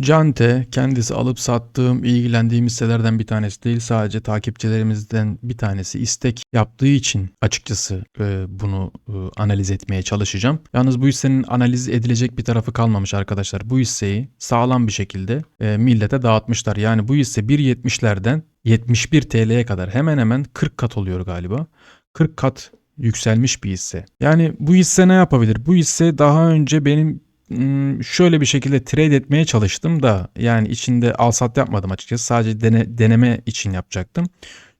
Cante kendisi alıp sattığım, ilgilendiğim hisselerden bir tanesi değil. Sadece takipçilerimizden bir tanesi istek yaptığı için açıkçası e, bunu e, analiz etmeye çalışacağım. Yalnız bu hissenin analiz edilecek bir tarafı kalmamış arkadaşlar. Bu hisseyi sağlam bir şekilde e, millete dağıtmışlar. Yani bu hisse 1.70'lerden 71 TL'ye kadar hemen hemen 40 kat oluyor galiba. 40 kat yükselmiş bir hisse. Yani bu hisse ne yapabilir? Bu hisse daha önce benim şöyle bir şekilde trade etmeye çalıştım da yani içinde al sat yapmadım açıkçası. Sadece dene- deneme için yapacaktım.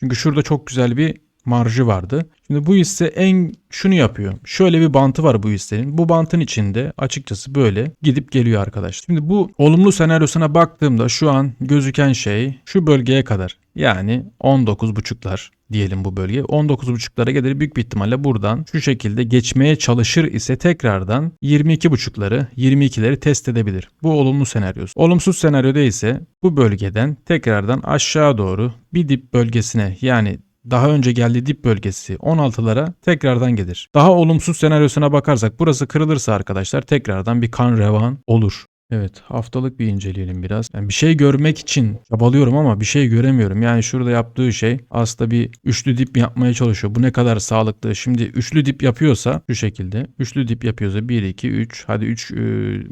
Çünkü şurada çok güzel bir marjı vardı. Şimdi bu hisse en şunu yapıyor. Şöyle bir bantı var bu hissenin. Bu bantın içinde açıkçası böyle gidip geliyor arkadaşlar. Şimdi bu olumlu senaryosuna baktığımda şu an gözüken şey şu bölgeye kadar. Yani 19.5'lar diyelim bu bölge. 19.5'lara gelir büyük bir ihtimalle buradan şu şekilde geçmeye çalışır ise tekrardan 22.5'ları 22'leri test edebilir. Bu olumlu senaryosu. Olumsuz senaryoda ise bu bölgeden tekrardan aşağı doğru bir dip bölgesine yani daha önce geldiği dip bölgesi 16'lara tekrardan gelir. Daha olumsuz senaryosuna bakarsak burası kırılırsa arkadaşlar tekrardan bir kan revan olur. Evet haftalık bir inceleyelim biraz. Yani bir şey görmek için çabalıyorum ama bir şey göremiyorum. Yani şurada yaptığı şey aslında bir üçlü dip yapmaya çalışıyor. Bu ne kadar sağlıklı. Şimdi üçlü dip yapıyorsa şu şekilde. Üçlü dip yapıyorsa 1, 2, 3 hadi 3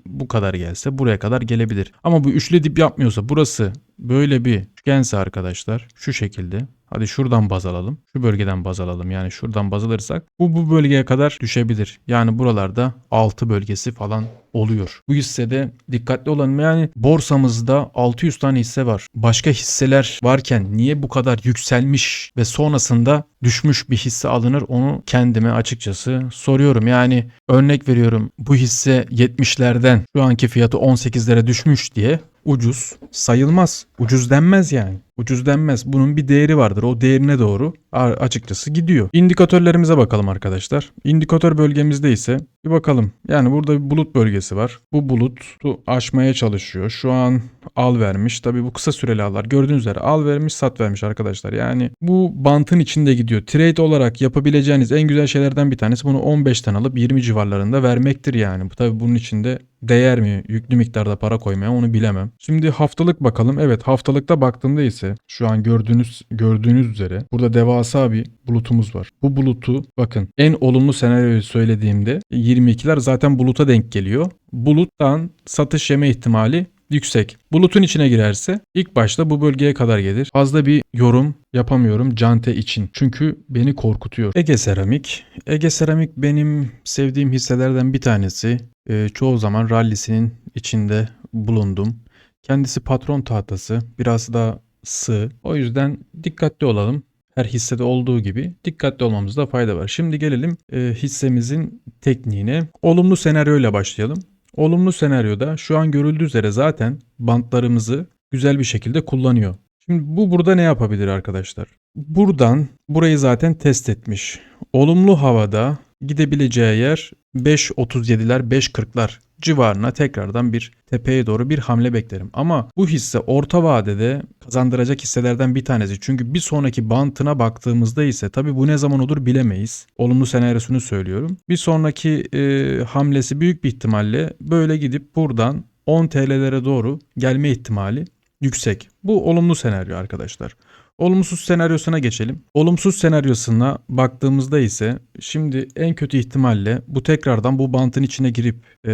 bu kadar gelse buraya kadar gelebilir. Ama bu üçlü dip yapmıyorsa burası böyle bir üçgense arkadaşlar şu şekilde Hadi şuradan baz alalım. Şu bölgeden baz alalım. Yani şuradan baz alırsak bu bu bölgeye kadar düşebilir. Yani buralarda 6 bölgesi falan oluyor. Bu hissede dikkatli olalım. Yani borsamızda 600 tane hisse var. Başka hisseler varken niye bu kadar yükselmiş ve sonrasında düşmüş bir hisse alınır onu kendime açıkçası soruyorum. Yani örnek veriyorum bu hisse 70'lerden şu anki fiyatı 18'lere düşmüş diye ucuz sayılmaz. Ucuz denmez yani. Ucuz denmez. Bunun bir değeri vardır. O değerine doğru açıkçası gidiyor. İndikatörlerimize bakalım arkadaşlar. İndikatör bölgemizde ise bir bakalım. Yani burada bir bulut bölgesi var. Bu bulutu aşmaya çalışıyor. Şu an al vermiş. Tabii bu kısa süreli allar. Gördüğünüz üzere al vermiş sat vermiş arkadaşlar. Yani bu bantın içinde gidiyor. Trade olarak yapabileceğiniz en güzel şeylerden bir tanesi bunu 15'ten alıp 20 civarlarında vermektir yani. Bu tabii bunun içinde değer mi yüklü miktarda para koymaya onu bilemem. Şimdi haftalık bakalım. Evet haftalıkta baktığımda ise şu an gördüğünüz gördüğünüz üzere burada devasa bir bulutumuz var. Bu bulutu bakın en olumlu senaryoyu söylediğimde 22'ler zaten buluta denk geliyor. Buluttan satış yeme ihtimali yüksek. Bulutun içine girerse ilk başta bu bölgeye kadar gelir. Fazla bir yorum yapamıyorum Cante için. Çünkü beni korkutuyor. Ege Seramik. Ege Seramik benim sevdiğim hisselerden bir tanesi. Ee, çoğu zaman rallisinin içinde bulundum. Kendisi patron tahtası. Biraz da sığ. O yüzden dikkatli olalım. Her hissede olduğu gibi dikkatli olmamızda fayda var. Şimdi gelelim e, hissemizin tekniğine. Olumlu senaryoyla başlayalım. Olumlu senaryoda şu an görüldüğü üzere zaten bantlarımızı güzel bir şekilde kullanıyor. Şimdi bu burada ne yapabilir arkadaşlar? Buradan burayı zaten test etmiş. Olumlu havada gidebileceği yer 5.37'ler 5.40'lar civarına tekrardan bir tepeye doğru bir hamle beklerim. Ama bu hisse orta vadede kazandıracak hisselerden bir tanesi. Çünkü bir sonraki bantına baktığımızda ise tabi bu ne zaman olur bilemeyiz. Olumlu senaryosunu söylüyorum. Bir sonraki e, hamlesi büyük bir ihtimalle böyle gidip buradan 10 TL'lere doğru gelme ihtimali yüksek. Bu olumlu senaryo arkadaşlar. Olumsuz senaryosuna geçelim. Olumsuz senaryosuna baktığımızda ise şimdi en kötü ihtimalle bu tekrardan bu bantın içine girip e,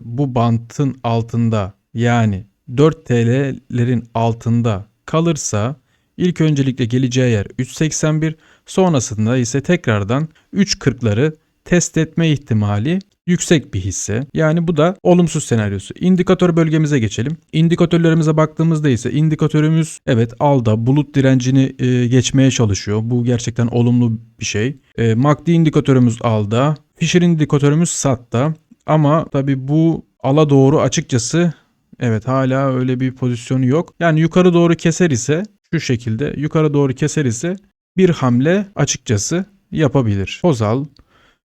bu bantın altında yani 4 TL'lerin altında kalırsa ilk öncelikle geleceği yer 3.81 sonrasında ise tekrardan 3.40'ları test etme ihtimali yüksek bir hisse. Yani bu da olumsuz senaryosu. İndikatör bölgemize geçelim. İndikatörlerimize baktığımızda ise indikatörümüz evet alda bulut direncini e, geçmeye çalışıyor. Bu gerçekten olumlu bir şey. E, MACD indikatörümüz alda. Fisher indikatörümüz satta. Ama tabi bu ala doğru açıkçası evet hala öyle bir pozisyonu yok. Yani yukarı doğru keser ise şu şekilde yukarı doğru keser ise bir hamle açıkçası yapabilir. Kozal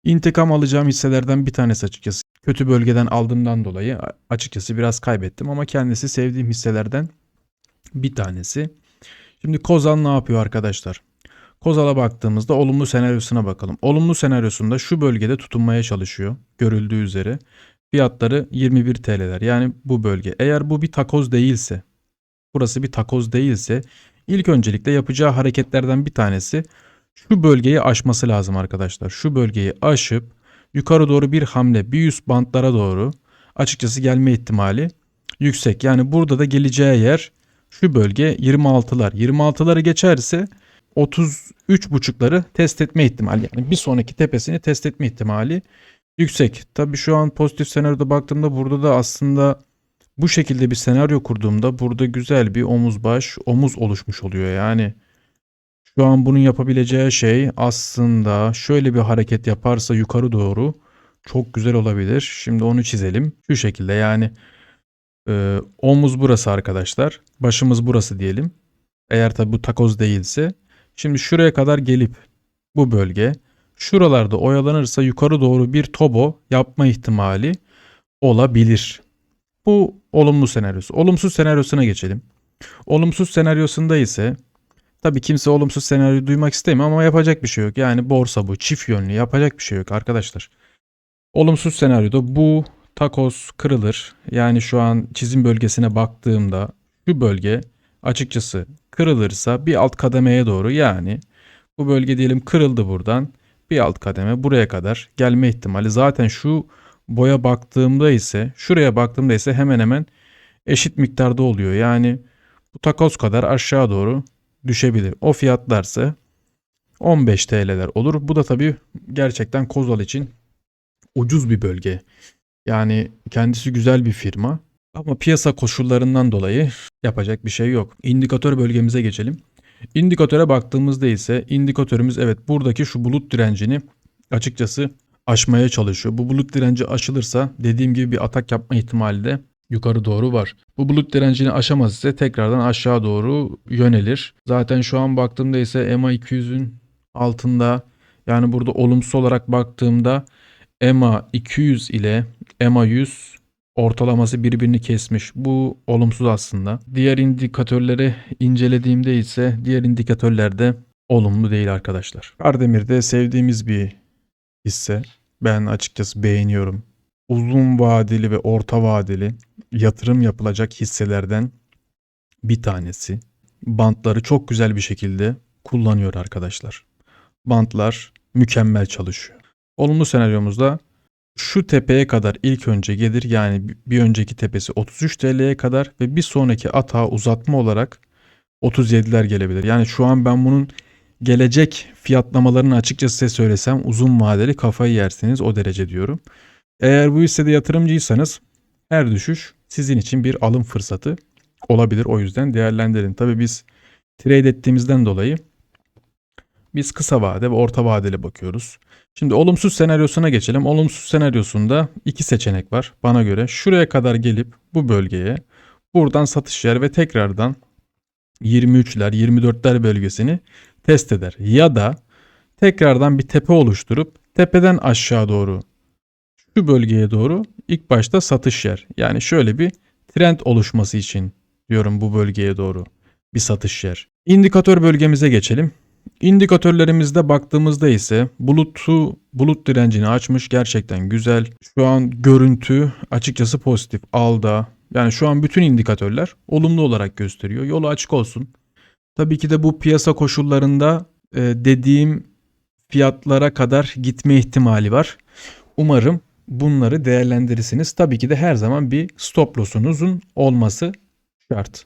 İntikam alacağım hisselerden bir tanesi açıkçası. Kötü bölgeden aldığımdan dolayı açıkçası biraz kaybettim ama kendisi sevdiğim hisselerden bir tanesi. Şimdi Kozal ne yapıyor arkadaşlar? Kozal'a baktığımızda olumlu senaryosuna bakalım. Olumlu senaryosunda şu bölgede tutunmaya çalışıyor görüldüğü üzere. Fiyatları 21 TL'ler. Yani bu bölge. Eğer bu bir takoz değilse, burası bir takoz değilse ilk öncelikle yapacağı hareketlerden bir tanesi şu bölgeyi aşması lazım arkadaşlar. Şu bölgeyi aşıp yukarı doğru bir hamle bir üst bantlara doğru açıkçası gelme ihtimali yüksek. Yani burada da geleceği yer şu bölge 26'lar. 26'ları geçerse 33.5'ları test etme ihtimali yani bir sonraki tepesini test etme ihtimali yüksek. Tabii şu an pozitif senaryoda baktığımda burada da aslında bu şekilde bir senaryo kurduğumda burada güzel bir omuz baş omuz oluşmuş oluyor. Yani şu an bunun yapabileceği şey aslında şöyle bir hareket yaparsa yukarı doğru çok güzel olabilir. Şimdi onu çizelim. Şu şekilde yani e, omuz burası arkadaşlar. Başımız burası diyelim. Eğer tabi bu takoz değilse. Şimdi şuraya kadar gelip bu bölge şuralarda oyalanırsa yukarı doğru bir tobo yapma ihtimali olabilir. Bu olumlu senaryosu. Olumsuz senaryosuna geçelim. Olumsuz senaryosunda ise tabii kimse olumsuz senaryo duymak istemiyor ama yapacak bir şey yok. Yani borsa bu çift yönlü yapacak bir şey yok arkadaşlar. Olumsuz senaryoda bu takoz kırılır. Yani şu an çizim bölgesine baktığımda şu bölge açıkçası kırılırsa bir alt kademeye doğru yani bu bölge diyelim kırıldı buradan bir alt kademe buraya kadar gelme ihtimali zaten şu boya baktığımda ise şuraya baktığımda ise hemen hemen eşit miktarda oluyor. Yani bu takoz kadar aşağı doğru düşebilir. O fiyatlarsa 15 TL'ler olur. Bu da tabii gerçekten Kozal için ucuz bir bölge. Yani kendisi güzel bir firma ama piyasa koşullarından dolayı yapacak bir şey yok. İndikatör bölgemize geçelim. İndikatöre baktığımızda ise indikatörümüz evet buradaki şu bulut direncini açıkçası aşmaya çalışıyor. Bu bulut direnci aşılırsa dediğim gibi bir atak yapma ihtimali de yukarı doğru var. Bu bulut direncini aşamaz ise tekrardan aşağı doğru yönelir. Zaten şu an baktığımda ise EMA 200'ün altında yani burada olumsuz olarak baktığımda EMA 200 ile EMA 100 ortalaması birbirini kesmiş. Bu olumsuz aslında. Diğer indikatörleri incelediğimde ise diğer indikatörlerde olumlu değil arkadaşlar. Kardemir'de sevdiğimiz bir hisse. Ben açıkçası beğeniyorum. Uzun vadeli ve orta vadeli yatırım yapılacak hisselerden bir tanesi. Bantları çok güzel bir şekilde kullanıyor arkadaşlar. Bantlar mükemmel çalışıyor. Olumlu senaryomuzda şu tepeye kadar ilk önce gelir yani bir önceki tepesi 33 TL'ye kadar ve bir sonraki atağa uzatma olarak 37'ler gelebilir. Yani şu an ben bunun gelecek fiyatlamalarını açıkçası size söylesem uzun vadeli kafayı yersiniz o derece diyorum. Eğer bu hissede yatırımcıysanız her düşüş sizin için bir alım fırsatı olabilir. O yüzden değerlendirin. Tabii biz trade ettiğimizden dolayı biz kısa vade ve orta vadeli bakıyoruz. Şimdi olumsuz senaryosuna geçelim. Olumsuz senaryosunda iki seçenek var bana göre. Şuraya kadar gelip bu bölgeye buradan satış yer ve tekrardan 23'ler 24'ler bölgesini test eder. Ya da tekrardan bir tepe oluşturup tepeden aşağı doğru şu bölgeye doğru ilk başta satış yer. Yani şöyle bir trend oluşması için diyorum bu bölgeye doğru bir satış yer. İndikatör bölgemize geçelim. İndikatörlerimizde baktığımızda ise bulutu bulut direncini açmış gerçekten güzel. Şu an görüntü açıkçası pozitif. Alda yani şu an bütün indikatörler olumlu olarak gösteriyor. Yolu açık olsun. Tabii ki de bu piyasa koşullarında e, dediğim fiyatlara kadar gitme ihtimali var. Umarım bunları değerlendirirsiniz. Tabii ki de her zaman bir stop loss'unuzun olması şart.